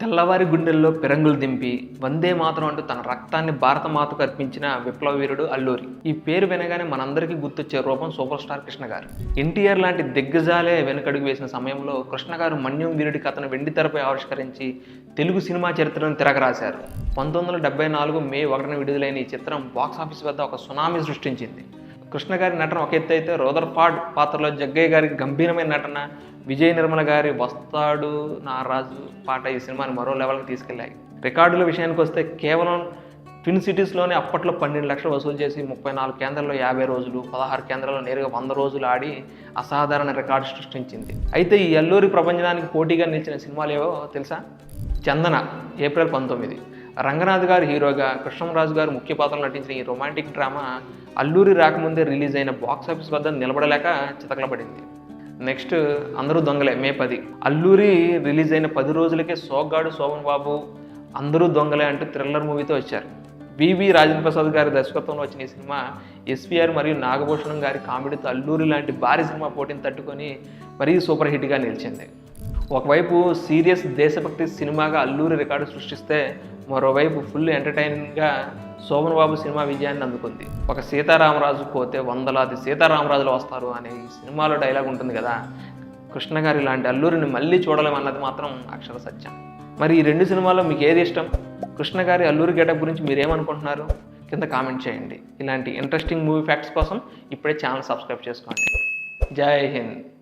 తెల్లవారి గుండెల్లో పెరంగులు దింపి వందే మాతరం అంటూ తన రక్తాన్ని భారత మాతకు అర్పించిన విప్లవ వీరుడు అల్లూరి. ఈ పేరు వినగానే మనందరికీ గుర్తొచ్చే రూపం సూపర్ స్టార్ కృష్ణ గారు ఎన్టీఆర్ లాంటి దిగ్గజాలే వెనుకడుగు వేసిన సమయంలో కృష్ణ గారు మన్యం వీరుడి కథను వెండి తెరపై ఆవిష్కరించి తెలుగు సినిమా చరిత్రను తిరగరాశారు. పంతొమ్మిది వందల డెబ్బై నాలుగు మే ఒకటిన విడుదలైన ఈ చిత్రం బాక్సాఫీస్ వద్ద ఒక సునామీ సృష్టించింది. కృష్ణ గారి నటన ఒక ఎత్తు అయితే రోదర్పాడ్ పాత్రలో జగ్గయ్య గారి గంభీరమైన నటన విజయ నిర్మల గారి వస్తాడు నారాజు పాట ఈ సినిమాని మరో లెవెల్కి తీసుకెళ్ళాయి. రికార్డుల విషయానికి వస్తే కేవలం ట్విన్ సిటీస్లోనే అప్పట్లో పన్నెండు లక్షలు వసూలు చేసి ముప్పై నాలుగు కేంద్రాల్లో యాభై రోజులు పదహారు కేంద్రాల్లో నేరుగా వంద రోజులు ఆడి అసాధారణ రికార్డు సృష్టించింది. అయితే ఈ అల్లూరి ప్రపంచానికి పోటీగా నిలిచిన సినిమాలు ఏవో తెలుసా? చందన ఏప్రిల్ పంతొమ్మిది. రంగనాథ్ గారు హీరోగా కృష్ణంరాజు గారు ముఖ్య పాత్రలో నటించిన ఈ రొమాంటిక్ డ్రామా అల్లూరి రాకముందే రిలీజ్ అయిన బాక్స్ ఆఫీస్ వద్ద నిలబడలేక చితకలబడింది. నెక్స్ట్ అందరూ దొంగలే మే పది. అల్లూరి రిలీజ్ అయిన పది రోజులకే సోగ్గాడు శోభన్ బాబు అందరూ దొంగలే అంటూ థ్రిల్లర్ మూవీతో వచ్చారు. వివి రాజేంద్ర ప్రసాద్ గారి దర్శకత్వంలో వచ్చిన ఈ సినిమా ఎస్పీఆర్ మరియు నాగభూషణం గారి కామెడీతో అల్లూరి లాంటి భారీ సినిమా పోటీని తట్టుకొని మరీ సూపర్ హిట్గా నిలిచింది. ఒకవైపు సీరియస్ దేశభక్తి సినిమాగా అల్లూరి రికార్డు సృష్టిస్తే మరోవైపు ఫుల్ ఎంటర్టైనింగ్గా శోభన్ బాబు సినిమా విజయాన్ని అందుకుంది. ఒక సీతారామరాజు పోతే వందలాది సీతారామరాజులు వస్తారు అనే ఈ సినిమాలో డైలాగ్ ఉంటుంది కదా. కృష్ణ గారి లాంటి అల్లూరిని మళ్ళీ చూడలేమన్నది మాత్రం అక్షర సత్యం. మరి ఈ రెండు సినిమాల్లో మీకు ఏది ఇష్టం? కృష్ణ గారి అల్లూరి గెటప్ గురించి మీరేమనుకుంటున్నారు? కింద కామెంట్ చేయండి. ఇలాంటి ఇంట్రెస్టింగ్ మూవీ ఫ్యాక్ట్స్ కోసం ఇప్పుడే ఛానల్ సబ్స్క్రైబ్ చేసుకోండి. జై హింద్.